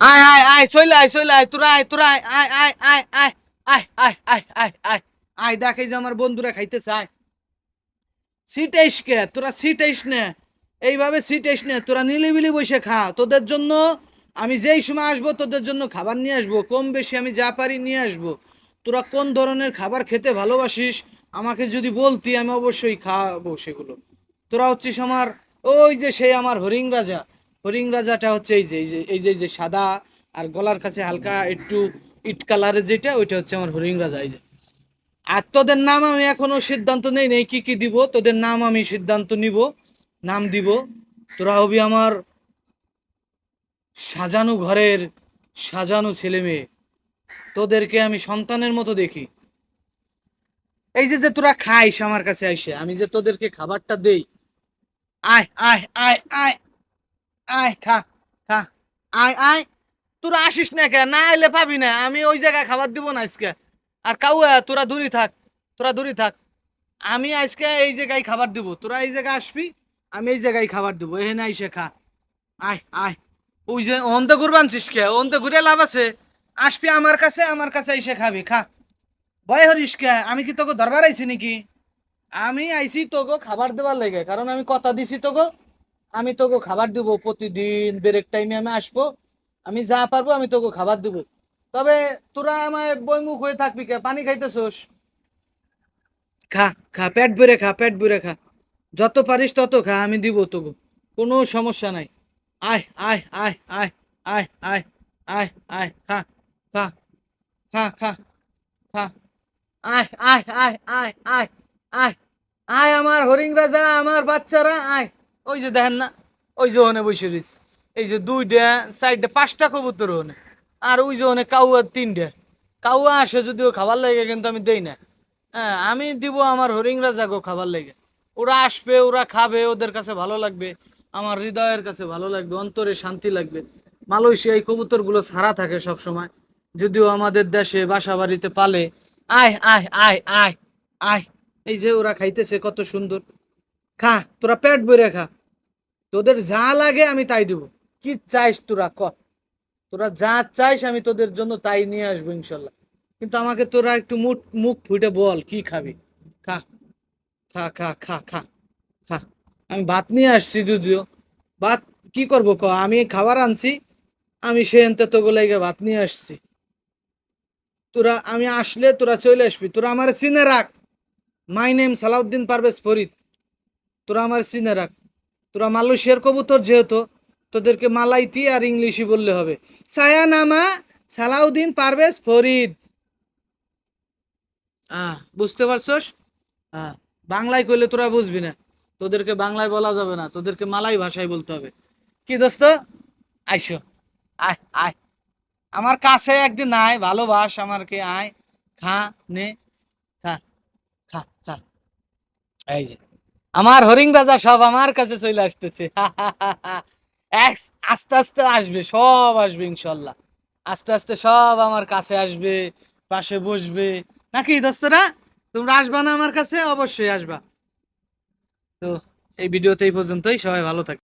আয় আয় আয় চলে আয় চলে আয় তোরা আয় তোরা আয় আয় আয় আয় আয় আয় আয় আয় আয় আয় আয় দেখ এই যে আমার বন্ধুরা খাইতেছে আয় সিটাইস কে তোরা সিটাইস নে এইভাবে সিটাইস নে তোরা নিলিবিলি বসে খা তোদের জন্য আমি যেই সময় আসব তোদের জন্য খাবার নিয়ে আসব কম বেশি আমি যা পারি নিয়ে আসব তোরা কোন ধরনের খাবার খেতে ভালোবাসিস আমাকে যদি বলতি আমি অবশ্যই খাব সেগুলো তোরা হচ্ছিস আমার ওই যে সেই আমার হরিং রাজা হরিং রাজাটা হচ্ছে এই যে এই যে এই যে সাদা আর গলার কাছে হালকা একটু ইট কালারের যেটা, ওইটা হচ্ছে আমার হরিং রাজা, এই যে। আর তোদের নাম আমি এখনও সিদ্ধান্ত নেই নেই কি কি দিব, তোদের নাম আমি সিদ্ধান্ত নিব, নাম দিব। তোরা হবি আমার সাজানো ঘরের সাজানো ছেলে মেয়ে। তোদেরকে আমি সন্তানের মতো দেখি। এই যে যে তোরা খাইস আমার কাছে আইসে, আমি যে তোদেরকে খাবারটা দেই। আয় আয় আয় আয় আয়, খা খা। আয় আয়। তোরা আসিস না কে না এলে পাবি না। আমি ওই জায়গায় খাবার দিব না আজকে। আর কাউয়া, তোরা দূরে থাক, তোরা দূরে থাক। আমি আজকে এই জায়গায় খাবার দিব। তোরা এই জায়গায় আসবি, আমি এই জায়গায় খাবার দিব। এখানে আইসে খা। আয় আয়। ওই যে অন্তে ঘুরবানছিস কে? অন্তে ঘুরে লাভ আছে। আসবি আমার কাছে আমার কাছে এসে খাবি, খা। ভয় হরিস কে? আমি কি তোকে দরবার আইছি নাকি? আমি আইছি তোকে খাবার দেবার লেগে। কারণ আমি কথা দিছি তোকে। আমি তোকে খাবার দিব প্রতিদিন ব্রেক টাইমে আমি আসব আমি যা পারব আমি তোকে খাবার দিব তবে তোরা আমায় বইমুখ হয়ে থাকবি কে পানি খাইতেছোস খা খা পেট ভরে খা পেট ভরে খা যত পারিস তত খা আমি দিব তোকে কোনো সমস্যা নাই আয় আয় আয় আয় আয় আয় আয় আয় খা খা খা খা খা আয় আয় আয় আয় আয় আয় আয় আমার হরিং রাজা আমার বাচ্চারা আয় ওই যে দেখেন না, ওই যে ওখানে বসে রইস এই যে দুইটা, চারটে, পাঁচটা কবুতর ওখানে। আর ওই যে ওখানে কাউয়া তিনটে। কাউয়া আসে যদিও খাবার লাগে, কিন্তু আমি দেই না। হ্যাঁ আমি দিব আমার হরিংরা রাজাকে খাবার লেগে। ওরা আসবে, ওরা খাবে, ওদের কাছে ভালো লাগবে, আমার হৃদয়ের কাছে ভালো লাগবে, অন্তরে শান্তি লাগবে। মালয়েশিয়া এই কবুতরগুলো ছাড়া থাকে সব সময় যদিও আমাদের দেশে বাসা বাড়িতে পালে, আয় আয় আয় আয় আয়। এই যে ওরা খাইতেছে, কত সুন্দর। খা, তোরা পেট ভরে খা। তোদের যা লাগে আমি তাই দেবো। কি চাইস তোরা, ক। তোরা যা চাইস আমি তোদের জন্য তাই নিয়ে আসব ইনশাল্লাহ। কিন্তু আমাকে তোরা একটু মুখ মুখ ফুটে বল, কি খাবি? খা খা খা খা খা খা। আমি ভাত নিয়ে আসছি যদিও। ভাত কি করব ক? আমি খাবার আনছি, আমি সে এনতে লেগে ভাত নিয়ে আসছি। তোরা, আমি আসলে তোরা চলে আসবি। তোরা আমার চিনে রাখ। My name Salauddin Parvez Farid. তোরা আমার চিনে রাখ। তোরা মালয়েশিয়ার কবুতর যেহেতু, তোদেরকে মালাইতি আর ইংলিশই বললে হবে। সায়া নামা সালাউদ্দিন পারভেজ ফরিদ। আহ, বুঝতে পারছস? হ্যাঁ বাংলায় কইলে তোরা বুঝবি না। তোদেরকে বাংলায় বলা যাবে না, তোদেরকে মালাই ভাষায় বলতে হবে। কি দোস্ত? আইসো। আয় আয়। আমার কাছে একদিন আয় ভালোবাস আমারকে আয়। খা, নে। খা খা খা। এই যে। আমার হরিং রাজা সব আমার কাছে চলে আসতেছে। আস্তে আস্তে আসবে, সব আসবে ইনশাল্লাহ। আস্তে আস্তে সব আমার কাছে আসবে, পাশে বসবে। নাকি দোস্তরা, তোমরা আসবা না আমার কাছে? অবশ্যই আসবা। তো এই ভিডিওতে এই পর্যন্তই, সবাই ভালো থাকে